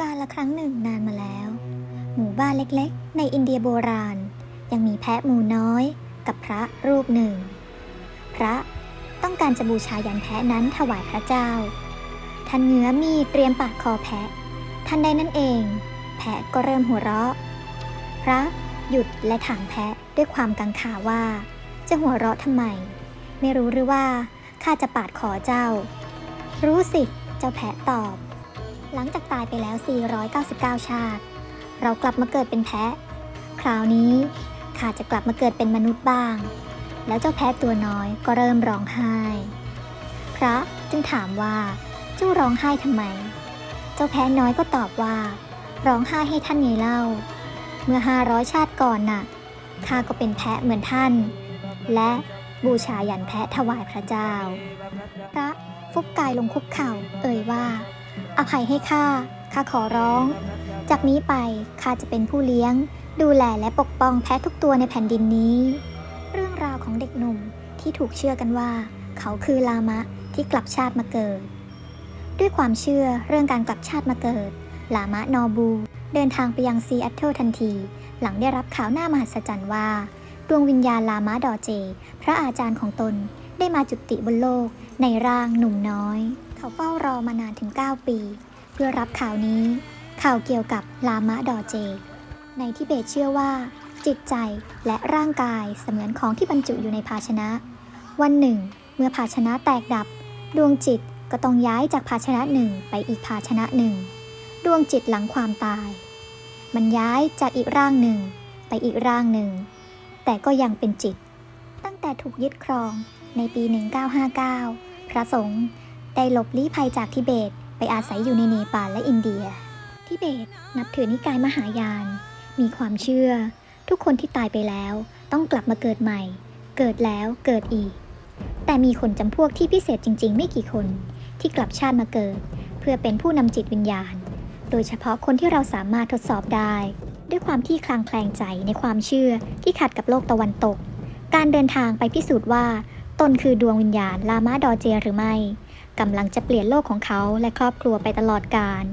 การละครั้งหนึ่งนานมาแล้ว หมู่บ้านเล็กๆ ในอินเดียโบราณ ยังมีแพะหมูน้อยกับพระรูปหนึ่ง พระต้องการจะบูชายันแพะนั้นถวายพระเจ้า ท่านเงื้อมีเตรียมปาดคอแพะ ทันใดนั้นเอง แพะก็เริ่มหัวเราะ พระหยุดและถามแพะด้วยความกังขาว่า จะหัวเราะทำไม ไม่รู้หรือว่าข้าจะปาดคอเจ้า รู้สิ เจ้าแพะตอบ หลังจากตายไปแล้ว 499 ชาติ เรากลับมาเกิดเป็นแพะ คราวนี้ข้าจะกลับมาเกิดเป็นมนุษย์บ้าง แล้วเจ้าแพะตัวน้อยก็เริ่มร้องไห้ พระจึงถามว่าเจ้าร้องไห้ทำไม เจ้าแพะน้อยก็ตอบว่า ร้องไห้ให้ท่านไงเล่า เมื่อ 500 ชาติก่อนน่ะข้าก็เป็นแพะเหมือนท่าน และบูชายันแพะถวายพระเจ้า พระฟุบกายลงคุกเข่า เอ่ยว่า อภัยให้ข้า ข้าขอร้อง จากนี้ไปข้าจะเป็นผู้เลี้ยง ดูแลและปกป้องแพะทุกตัวในแผ่นดินนี้ เรื่องราวของเด็กหนุ่มที่ถูกเชื่อกันว่า เขาคือลามะที่กลับชาติมาเกิด ด้วยความเชื่อเรื่องการกลับชาติมาเกิด ลามะนอบู เดินทางไปยังซีแอตเทิลทันที หลังได้รับข่าวหน้ามหัศจรรย์ว่าดวงวิญญาณลามะดอเจ พระอาจารย์ของตนได้มาจุติบนโลกในร่างหนุ่มน้อย เขาเฝ้ารอมานานถึง 9 ปี เพื่อรับข่าวนี้ ข่าวเกี่ยวกับลามะดอเจ ในทิเบตเชื่อว่า จิตใจและร่างกายเสมือนของที่บรรจุอยู่ในภาชนะ วันหนึ่ง เมื่อภาชนะแตกดับ ดวงจิตก็ต้องย้ายจากภาชนะหนึ่งไปอีกภาชนะหนึ่ง ดวงจิตหลังความตาย มันย้ายจากอีกร่างหนึ่ง ไปอีกร่างหนึ่ง แต่ก็ยังเป็นจิต ตั้งแต่ถูกยึดครองในปี 1959 พระสงฆ์ ได้หลบลี้ภัยจากทิเบต ไปอาศัยอยู่ในเนปาลและอินเดีย ทิเบตนับถือนิกายมหายาน มีความเชื่อ ทุกคนที่ตายไปแล้วต้องกลับมาเกิดใหม่ เกิดแล้วเกิดอีก แต่มีคนจำพวกที่พิเศษจริง ๆ ไม่กี่คนที่กลับชาติมาเกิด เพื่อเป็นผู้นำจิตวิญญาณ โดยเฉพาะคนที่เราสามารถทดสอบได้ ด้วยความที่คลางแคลงใจในความเชื่อที่ขัดกับโลกตะวันตก การเดินทางไปพิสูจน์ว่า ตนคือดวงวิญญาณลามาดอเจหรือไม่ กำลังจะเปลี่ยนโลกของเขาและครอบครัวไปตลอดกาล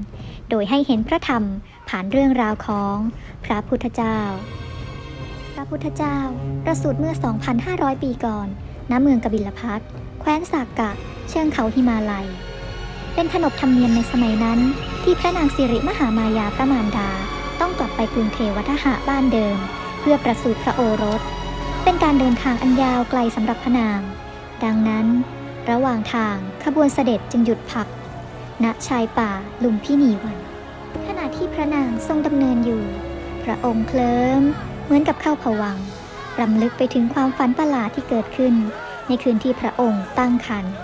โดยให้เห็นพระธรรมผ่านเรื่องราวของพระพุทธเจ้า พระพุทธเจ้าประสูติเมื่อ 2,500 ปีก่อน ณ เมืองกบิลพัทแคว้นสากกะ เชิงเขาหิมาลัย เป็นขนบธรรมเนียมในสมัยนั้น ที่พระนางสิริมหามายาพระมารดา ต้องกลับไปกรุงเทวทหะบ้านเดิม เพื่อประสูติพระโอรส เป็นการเดินทางอันยาวไกลสำหรับพระนาง ดังนั้น ระหว่างทางขบวนเสด็จจึงหยุดพัก ณชายป่าลุมพินีวัน ขณะที่พระนางทรงดำเนินอยู่ พระองค์เคลิ้มเหมือนกับเข้าผวังรำลึกไปถึงความฝันประหลาดที่เกิดขึ้น ในคืนที่พระองค์ตั้งครรภ์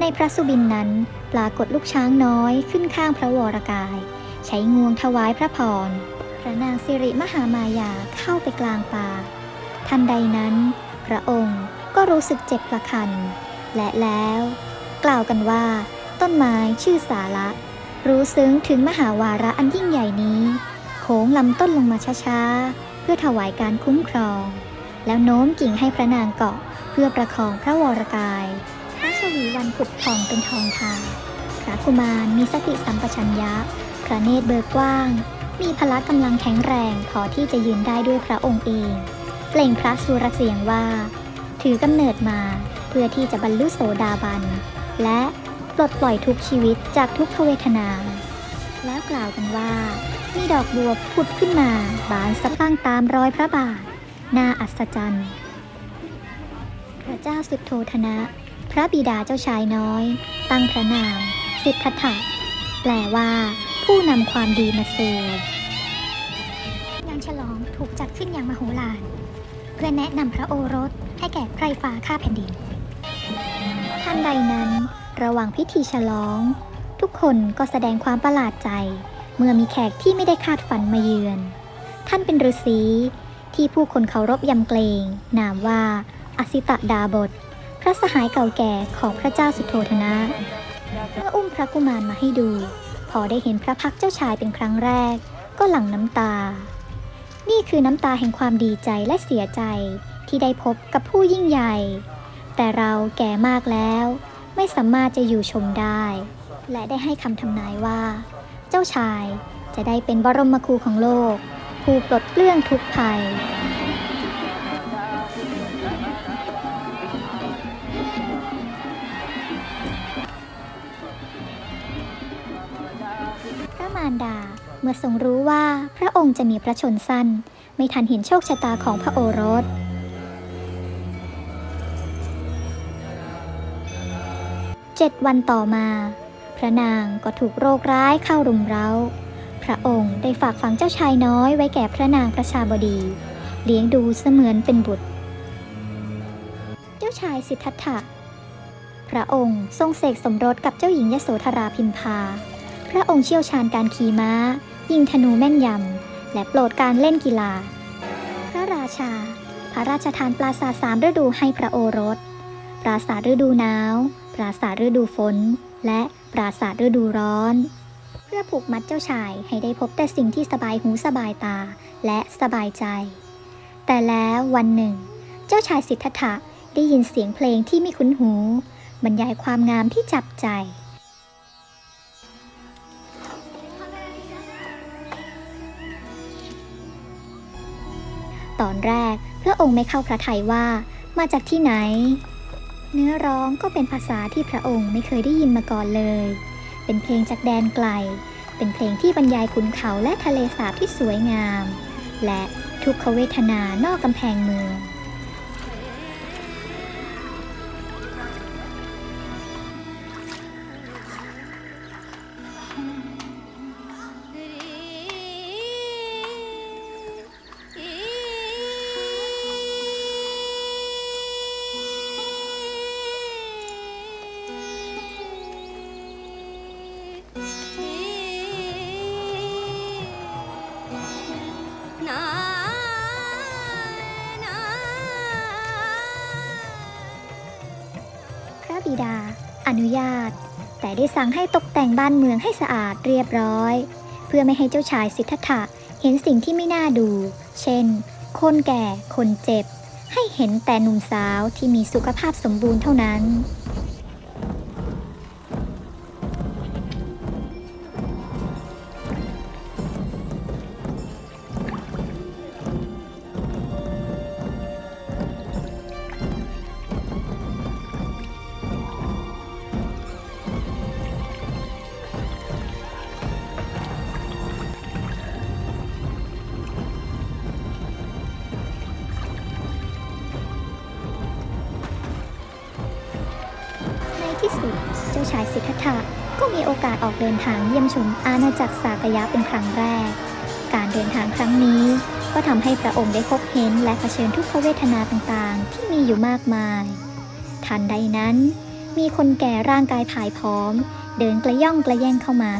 ในพระสุบินนั้นปรากฏลูกช้างน้อยขึ้นข้างพระวรกาย ใช้งวงถวายพระพรพระนางสิริมหามายาเข้าไปกลางป่าทันใดนั้น พระองค์ก็รู้สึกเจ็บประคัน และแล้ว กล่าวกันว่า ต้นไม้ชื่อสาระ รู้ซึ้งถึงมหาวาระอันยิ่งใหญ่นี้ โค้งลำต้นลงมาช้าๆ เพื่อถวายการคุ้มครอง แล้วโน้มกิ่งให้พระนางเกาะเพื่อประคองพระวรกาย พระชวีวันผุดผ่องเป็นทองทาพระกุมารมีสติสัมปชัญญะ พระเนตรเบิกกว้าง มีพละกำลังแข็งแรงพอที่จะยืนได้ด้วยพระองค์เอง เปล่งพระสุรเสียงว่า ถือกำเนิดมา พื่อที่จะบรรลุโสดาบัน และปลดปล่อยทุกชีวิตจากทุกขเวทนา แล้วกล่าวกันว่า มีดอกบัวผุดขึ้นมาบานสะพรั่งตามรอยพระบาท น่าอัศจรรย์ พระเจ้าสุดโทธนะ พระบิดาเจ้าชายน้อย ตั้งพระนาม สิทธัตถะแปลว่าผู้นำความดีมาสู่งานฉลองถูกจัดขึ้นอย่างมโหฬารเพื่อแนะนำพระโอรสให้แก่ไพรฟ้าข้าแผ่นดิน ท่านใดนั้น ระหว่างพิธีฉลอง ทุกคนก็แสดงความประหลาดใจ เมื่อมีแขกที่ไม่ได้คาดฝันมาเยือน ท่านเป็นฤาษีที่ผู้คนเคารพยำเกรง นามว่าอสิตดาบท พระสหายเก่าแก่ของพระเจ้าสุโธธนะเมื่ออุ้มพระกุมารมาให้ดู พอได้เห็นพระพักเจ้าชายเป็นครั้งแรก ก็หลั่งน้ำตา นี่คือน้ำตาแห่งความดีใจและเสียใจที่ได้พบกับผู้ยิ่งใหญ่ แต่เราแก่มากแล้ว ไม่สามารถจะอยู่ชมได้ และได้ให้คำทำนายว่า เจ้าชายจะได้เป็นบรมครูของโลก ผู้ปลดเปลื้องทุกภัยพระมารดาเมื่อทรงรู้ว่าพระองค์จะมีพระชนสั้น ไม่ทันเห็นโชคชะตาของพระโอรส เจ็ดวันต่อมา พระนางก็ถูกโรคร้ายเข้ารุมเร้า พระองค์ได้ฝากฝังเจ้าชายน้อยไว้แก่พระนางประชาบดี เลี้ยงดูเสมือนเป็นบุตร เจ้าชายสิทธัตถะ พระองค์ทรงเสกสมรสกับเจ้าหญิงยโสธราพิมพา พระองค์เชี่ยวชาญการขี่ม้า ยิงธนูแม่นยำ และโปรดการเล่นกีฬา พระราชา พระราชทานปราสาทสามฤดูให้พระโอรส ปราสาทฤดูหนาว ปราสาทฤดูฝน และปราสาทฤดูร้อน เพื่อผูกมัดเจ้าชายให้ได้พบแต่สิ่งที่สบายหูสบายตาและสบายใจ แต่แล้ววันหนึ่ง เจ้าชายสิทธัตถะได้ยินเสียงเพลงที่ไม่คุ้นหู บรรยายความงามที่จับใจตอนแรกพระองค์ไม่เข้าพระทัยว่ามาจากที่ไหน เนื้อร้องก็เป็นภาษาที่พระองค์ไม่เคยได้ยินมาก่อนเลย เป็นเพลงจากแดนไกล เป็นเพลงที่บรรยายขุนเขาและทะเลสาบที่สวยงาม และทุกขเวทนานอกกำแพงเมือง นุญาต แต่ได้สั่งให้ตกแต่งบ้านเมืองให้สะอาดเรียบร้อย เพื่อไม่ให้เจ้าชายสิทธัตถะเห็นสิ่งที่ไม่น่าดู เช่น คนแก่ คนเจ็บ ให้เห็นแต่หนุ่มสาวที่มีสุขภาพสมบูรณ์เท่านั้นใน ทะก็มีโอกาสออกเดินทางเยี่ยมชมอาณาจักรสากยะเป็นครั้งแรก การเดินทางครั้งนี้ ก็ทำให้พระองค์ได้พบเห็นและเผชิญทุกขเวทนาต่างๆ ที่มีอยู่มากมาย ทันใดนั้น มีคนแก่ร่างกายผายผอม เดินกระย่องกระแย่งเข้ามา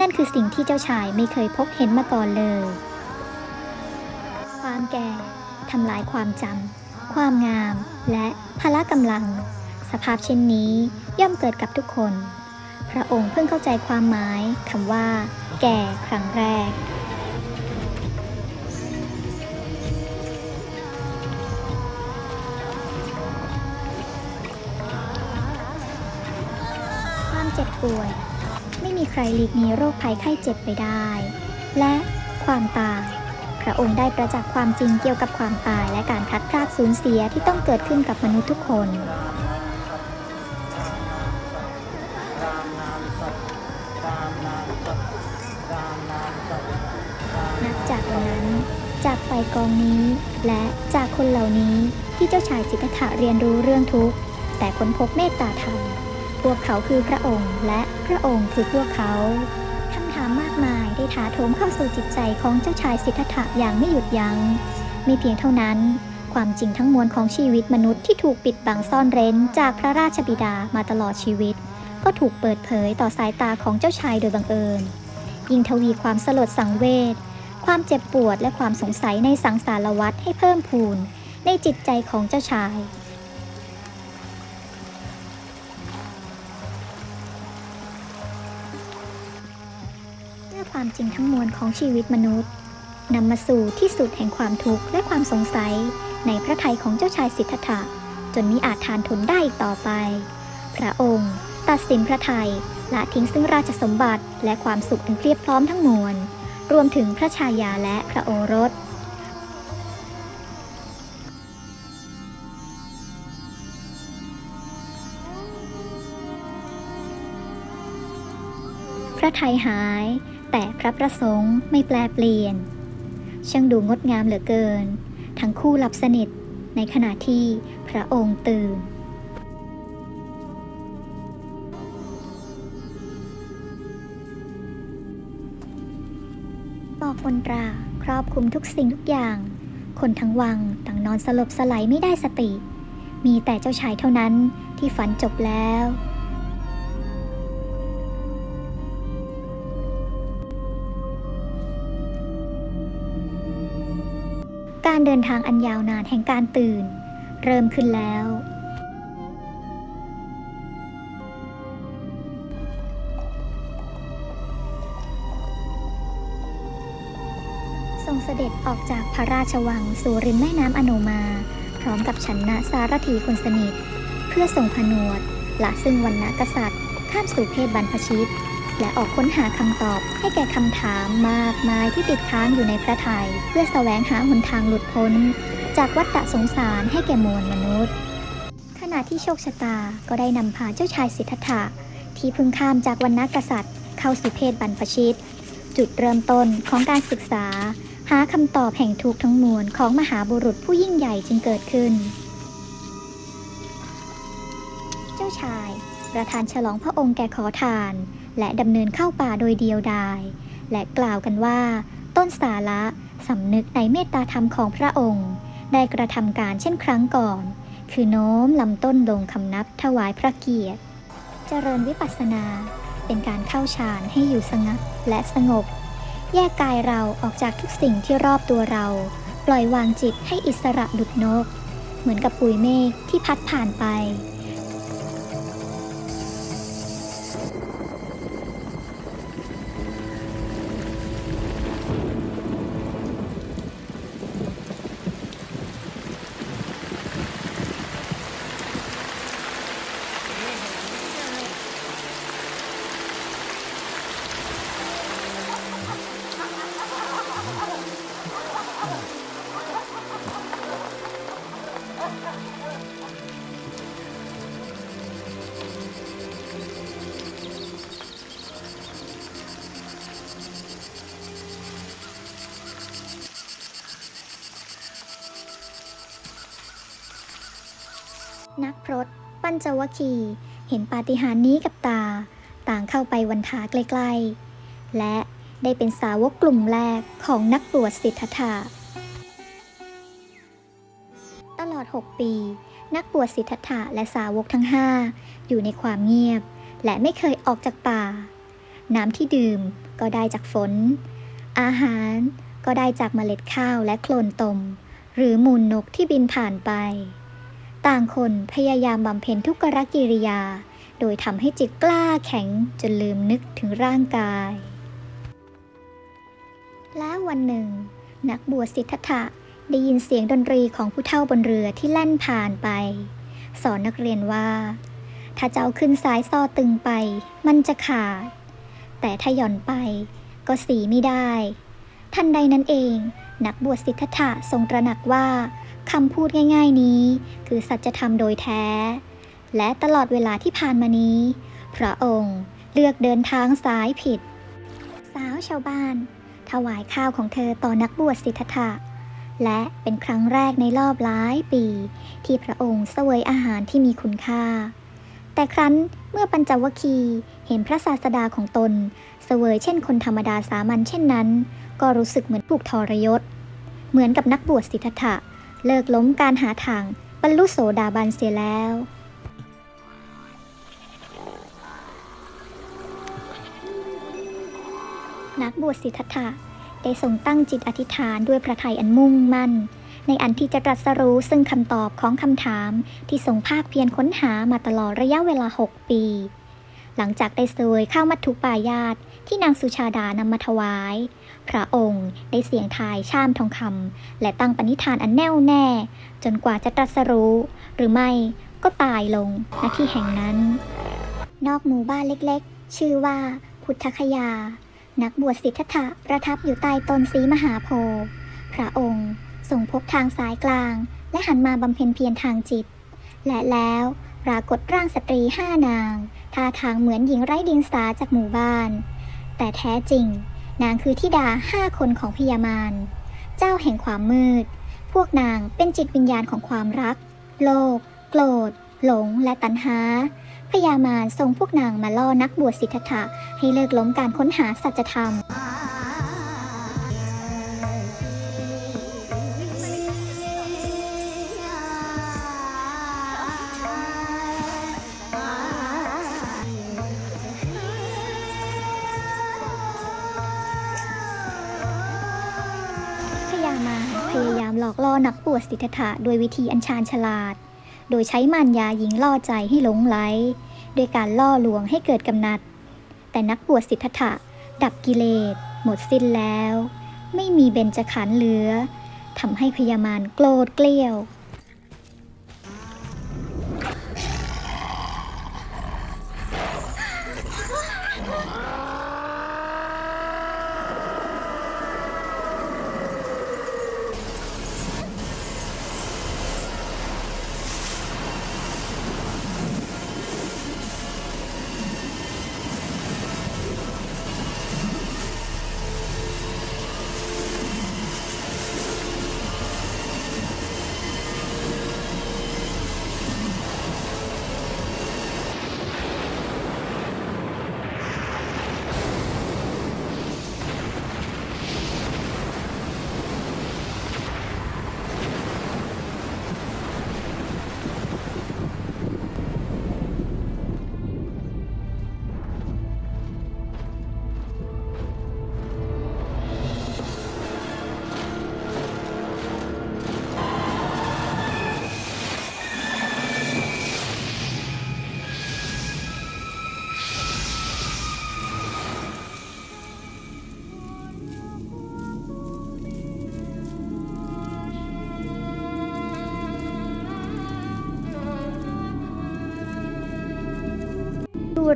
นั่นคือสิ่งที่เจ้าชายไม่เคยพบเห็นมาก่อนเลย ความแก่ทำลายความจำความงาม และพละกำลัง สภาพเช่นนี้ย่อมเกิดกับทุกคน ระองค์เพิ่งเข้าใจความหมายคำว่า แก่ครั้งแรก ความเจ็บป่วย ไม่มีใครหลีกหนีโรคภัยไข้เจ็บไปได้ และความตายพระองค์ได้ประจักษ์ความจริงเกี่ยวกับความตายและการพลัดพรากสูญเสียที่ต้องเกิดขึ้นกับมนุษย์ทุกคน กไฟกองนี้ และจากคนเหล่านี้ที่เจ้าชายสิทธัตถะเรียนรู้เรื่องทุกข์ แต่ค้นพบเมตตาธรรม พวกเขาคือพระองค์ และพระองค์คือพวกเขาคำถามมากมายได้ถาโถมเข้าสู่จิตใจของเจ้าชายสิทธัตถะอย่างไม่หยุดยัง้งไม่เพียงเท่านั้น ความจริงทั้งมวลของชีวิตมนุษย์ที่ถูกปิดบังซ่อนเร้น จากพระราชบิดามาตลอดชีวิต ก็ถูกเปิดเผยต่อสายตาของเจ้าชายโดยบังเอิญยิ่งทวีความสลดสังเวช ความเจ็บปวดและความสงสัยในสังสารวัฏให้เพิ่มพูนในจิตใจของเจ้าชาย เมื่อความจริงทั้งมวลของชีวิตมนุษย์นำมาสู่ที่สุดแห่งความทุกข์และความสงสัยในพระทัยของเจ้าชายสิทธัตถะจนมิอาจทานทนได้อีกต่อไป พระองค์ ตัดสินพระทัยละทิ้งซึ่งราชสมบัติและความสุขอันเพียบพร้อมทั้งมวล รวมถึงพระชายาและพระโอรส พระไทยหาย แต่พระประสงค์ไม่แปลเปลี่ยน ช่างดูงดงามเหลือเกิน ทั้งคู่หลับสนิทในขณะที่พระองค์ตื่น อกบนตรา ครอบคลุมทุกสิ่งทุกอย่าง คนทั้งวังต่างนอนสลบสลายไม่ได้สติ มีแต่เจ้าชายเท่านั้นที่ฝันจบแล้ว การเดินทางอันยาวนานแห่งการตื่น เริ่มขึ้นแล้ว ออกจากพระราชวังสู่ริมแม่น้ำอโนมา พร้อมกับชนะสารถีคนสนิท เพื่อส่งผนวดละซึ่งวันนะกษัตริย์ ข้ามสู่เพศบรรพชิต และออกค้นหาคำตอบให้แก่คำถามมากมายที่ติดค้างอยู่ในพระทัยเพื่อแสวงหาหนทางหลุดพ้น จากวัฏฏะสงสารให้แก่มวลมนุษย์ ขณะที่โชคชะตาก็ได้นำพาเจ้าชายสิทธัตถะที่เพิ่งข้ามจากวันนะกษัตริย์ เข้าสู่เพศบรรพชิต จุดเริ่มต้นของการศึกษา หาคำตอบแห่งทุกทั้งมวลของมหาบุรุษผู้ยิ่งใหญ่จึงเกิดขึ้น เจ้าชาย ประธานฉลองพระองค์แก่ขอทาน และดำเนินเข้าป่าโดยเดียวดาย และกล่าวกันว่า ต้นสาระสำนึกในเมตตาธรรมของพระองค์ ได้กระทำการเช่นครั้งก่อน คือโน้มลำต้นลงคำนับถวายพระเกียรติ เจริญวิปัสสนาเป็นการเข้าฌานให้อยู่สงัดและสงบ แยกกายเราออกจากทุกสิ่งที่รอบตัวเรา ปล่อยวางจิตให้อิสระดุดนก เหมือนกับปุยเมฆที่พัดผ่านไป รตปัญจวคี เห็นปาฏิหาริย์นี้กับตา ต่างเข้าไปวันทาใกล้ๆ และได้เป็นสาวกกลุ่มแรกของนักบวชสิทธัตถะตลอด 6 ปี นักบวชสิทธัตถะและสาวกทั้งห้าอยู่ในความเงียบ และไม่เคยออกจากป่า น้ำที่ดื่มก็ได้จากฝน อาหารก็ได้จากเมล็ดข้าวและโคลนตม หรือมูลนกที่บินผ่านไป ต่างคนพยายามบำเพ็ญทุกขกิริยา โดยทำให้จิตกล้าแข็งจนลืมนึกถึงร่างกาย แล้ววันหนึ่ง นักบวชสิทธัตถะได้ยินเสียงดนตรีของผู้เฒ่าบนเรือที่แล่นผ่านไป สอนนักเรียนว่า ถ้าจะเอาขึ้นสายซอตึงไป มันจะขาด แต่ถ้าหย่อนไปก็สีไม่ได้ ทันใดนั้นเอง นักบวชสิทธัตถะทรงตระหนักว่า คำพูดง่าย ๆนี้ คือสัจธรรมโดยแท้ และตลอดเวลาที่ผ่านมานี้ พระองค์เลือกเดินทางสายผิด สาวชาวบ้าน ถวายข้าวของเธอต่อนักบวชสิทธัตถะและเป็นครั้งแรกในรอบหลายปี ที่พระองค์เสวยอาหารที่มีคุณค่า แต่ครั้นเมื่อปัญจวคีเห็นพระศาสดาของตน เสวยเช่นคนธรรมดาสามัญเช่นนั้น ก็รู้สึกเหมือนถูกทรยศ เหมือนกับนักบวชสิทธัตถะ เลิกล้มการหาทางบรรลุโสดาบันเสียแล้ว นักบวชสิทธัตถะได้ทรงตั้งจิตอธิษฐานด้วยพระทัยอันมุ่งมั่น ในอันที่จะตรัสรู้ซึ่งคำตอบของคำถามที่ทรงภาคเพียรค้นหามาตลอดระยะเวลา 6 ปี หลังจากได้เสวยข้าวมัทธุปายาต ที่นางสุชาดานำมาถวาย พระองค์ได้เสียงทายชามทองคำและตั้งปณิธานอันแน่วแน่ จนกว่าจะตรัสรู้ หรือไม่ก็ตายลงณที่แห่งนั้น นอกหมู่บ้านเล็กๆ ชื่อว่าพุทธคยา นักบวชสิทธัตถะประทับอยู่ใต้ต้นสีมหาโพธิ์พระองค์ทรงพบทางสายกลาง และหันมาบำเพ็ญเพียรทางจิต และแล้วปรากฏร่างสตรีห้านาง ท่าทางเหมือนหญิงไร้เดียงสาจากหมู่บ้าน แต่แท้จริง นางคือธิดาห้าคนของพญามาร เจ้าแห่งความมืด พวกนางเป็นจิตวิญญาณของความรัก โลภโกรธ หลง และตัณหาพญามารทรงพวกนางมาล่อนักบวชสิทธัตถะให้เลิกล้มการค้นหาสัจธรรม สิทธัตถะโดยวิธีอัญชานฉลาด โดยใช้มารยาหญิงล่อใจให้หลงไหลด้วยการล่อลวงให้เกิดกำนัด แต่นักบวชสิทธัตถะดับกิเลส หมดสิ้นแล้ว ไม่มีเบญจขันธ์เหลือทำให้พญามารโกรธเกลี้ยว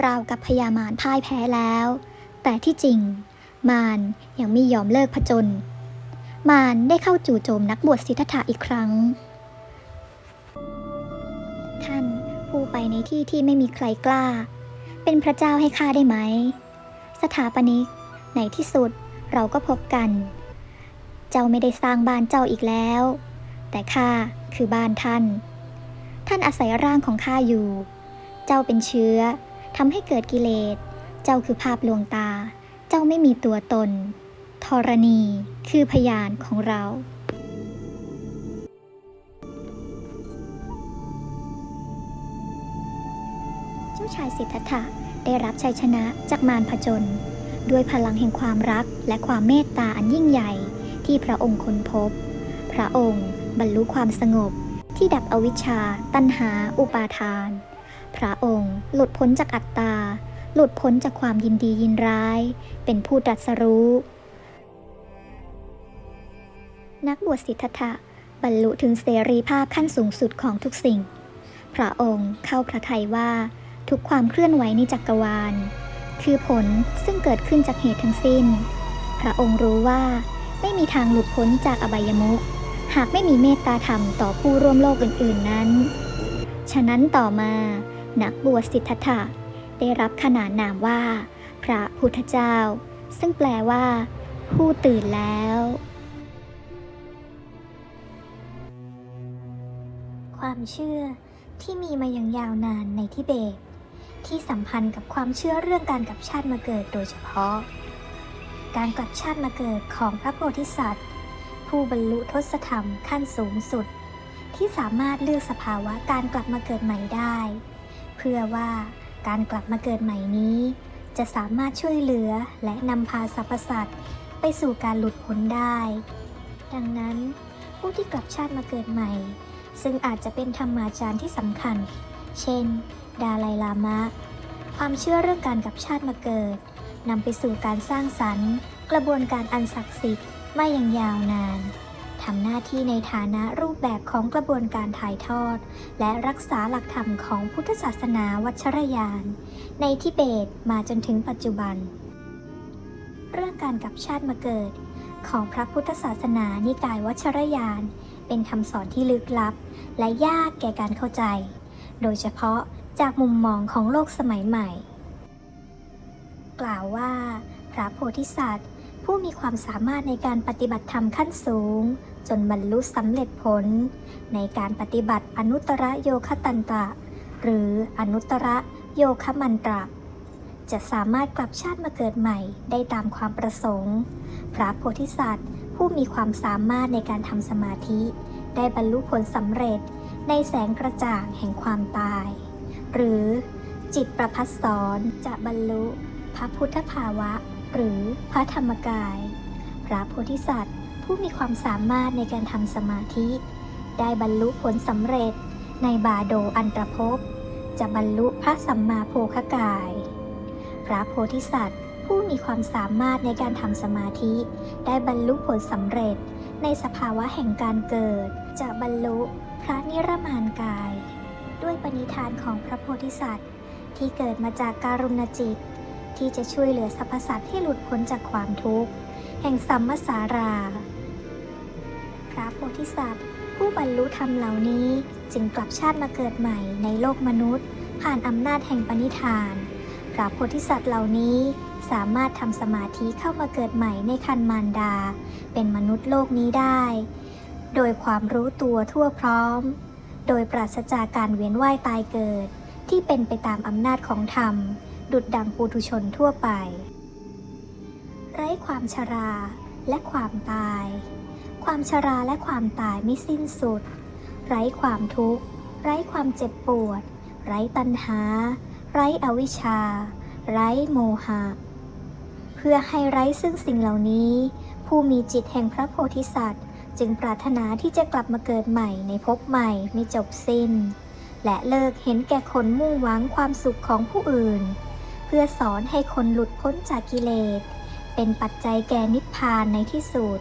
ราวกับพญามารพ่ายแพ้แล้ว แต่ที่จริง มารยังไม่ยอมเลิกผจญมารได้เข้าจู่โจมนักบวชสิทธัตถะอีกครั้ง ท่านผู้ไปในที่ที่ไม่มีใครกล้า เป็นพระเจ้าให้ข้าได้ไหม สถาปนิกในที่สุดเราก็พบกัน เจ้าไม่ได้สร้างบ้านเจ้าอีกแล้ว แต่ข้าคือบ้านท่าน ท่านอาศัยร่างของข้าอยู่ เจ้าเป็นเชื้อ ทำให้เกิดกิเลส เจ้าคือภาพลวงตา เจ้าไม่มีตัวตนธรณีคือพยานของเรา เจ้าชายสิทธัตถะได้รับชัยชนะจากมารผจญด้วยพลังแห่งความรักและความเมตตาอันยิ่งใหญ่ที่พระองค์ค้นพบ พระองค์บรรลุความสงบที่ดับอวิชชา ตัณหา อุปาทาน พระองค์หลุดพ้นจากอัตตา หลุดพ้นจากความยินดียินร้าย เป็นผู้ตรัสรู้ นักบวชสิทธัตถะบรรลุถึงเสรีภาพขั้นสูงสุดของทุกสิ่ง พระองค์เข้าพระทัยว่าทุกความเคลื่อนไหวในจักรวาล คือผลซึ่งเกิดขึ้นจากเหตุทั้งสิ้น พระองค์รู้ว่าไม่มีทางหลุดพ้นจากอบายมุขหากไม่มีเมตตาธรรมต่อผู้ร่วมโลกอื่น ๆนั้น ฉะนั้นต่อมา นักบวชสิทธัตถะได้รับขนานนามว่า พระพุทธเจ้า ซึ่งแปลว่า ผู้ตื่นแล้ว ความเชื่อที่มีมาอย่างยาวนานในทิเบต ที่สัมพันธ์กับความเชื่อเรื่องการกลับชาติมาเกิดโดยเฉพาะ การกลับชาติมาเกิดของพระโพธิสัตว์ ผู้บรรลุทศธรรมขั้นสูงสุด ที่สามารถเลือกสภาวะการกลับมาเกิดใหม่ได้ เพื่อว่าการกลับมาเกิดใหม่นี้ จะสามารถช่วยเหลือและนำพาสรรพสัตว์ไปสู่การหลุดพ้นได้ ดังนั้น ผู้ที่กลับชาติมาเกิดใหม่ ซึ่งอาจจะเป็นธรรมาจารย์ที่สำคัญ เช่น ดาไลลามะ ความเชื่อเรื่องการกลับชาติมาเกิดนำไปสู่การสร้างสรรค์ กระบวนการอันศักดิ์สิทธิ์มาอย่างยาวนาน ทำหน้าที่ในฐานะรูปแบบของกระบวนการถ่ายทอด และรักษาหลักธรรมของพุทธศาสนาวัชรยาน ในทิเบตมาจนถึงปัจจุบัน เรื่องการกลับชาติมาเกิด ของพระพุทธศาสนานิกายวัชรยาน เป็นคำสอนที่ลึกลับ และยากแก่การเข้าใจ โดยเฉพาะจากมุมมองของโลกสมัยใหม่ กล่าวว่า พระโพธิสัตว์ผู้มีความสามารถในการปฏิบัติธรรมขั้นสูง จนบรรลุสำเร็จผล ในการปฏิบัติอนุตตรโยคตันตระหรืออนุตตรโยคมันตระจะสามารถกลับชาติมาเกิดใหม่ได้ตามความประสงค์ พระโพธิสัตว์ ผู้มีความสามารถในการทำสมาธิ ได้บรรลุผลสำเร็จในแสงกระจ่างแห่งความตาย หรือจิตประพัสสอนจะบรรลุพระพุทธภาวะ หรือพระธรรมกาย พระโพธิสัตว์ ผู้มีความสามารถในการทำสมาธิ ได้บรรลุผลสำเร็จในบาโดอันตรภพ จะบรรลุพระสัมมาโพคกาย พระโพธิสัตว์ ผู้มีความสามารถในการทำสมาธิ ได้บรรลุผลสำเร็จในสภาวะแห่งการเกิด จะบรรลุพระนิรมานกาย ด้วยปณิธานของพระโพธิสัตว์ ที่เกิดมาจากการุณจิต ที่จะช่วยเหลือสรรพสัตว์ให้หลุดพ้นจากความทุกข์ แห่งสัมมสารา ระโพธิสัตว์ ผู้บรรลุธรรมเหล่านี้ จึงกลับชาติมาเกิดใหม่ในโลกมนุษย์ ผ่านอำนาจแห่งปณิธานพระโพธิสัตว์เหล่านี้ สามารถทำสมาธิเข้ามาเกิดใหม่ในคันมารดา เป็นมนุษย์โลกนี้ได้ โดยความรู้ตัวทั่วพร้อม โดยปราศจากการเวียนว่ายตายเกิด ที่เป็นไปตามอำนาจของธรรม ดุดดังปุถุชนทั่วไป ไร้ความชราและความตาย ความชราและความตายไม่สิ้นสุด ไร้ความทุกข์ ไร้ความเจ็บปวด ไร้ตัณหา ไร้อวิชชา ไร้โมหะ เพื่อให้ไร้ซึ่งสิ่งเหล่านี้ ผู้มีจิตแห่งพระโพธิสัตว์ จึงปรารถนาที่จะกลับมาเกิดใหม่ในภพใหม่ไม่จบสิ้น และเลิกเห็นแก่คนมุ่งหวังความสุขของผู้อื่น เพื่อสอนให้คนหลุดพ้นจากกิเลสเป็นปัจจัยแก่นิพพานในที่สุด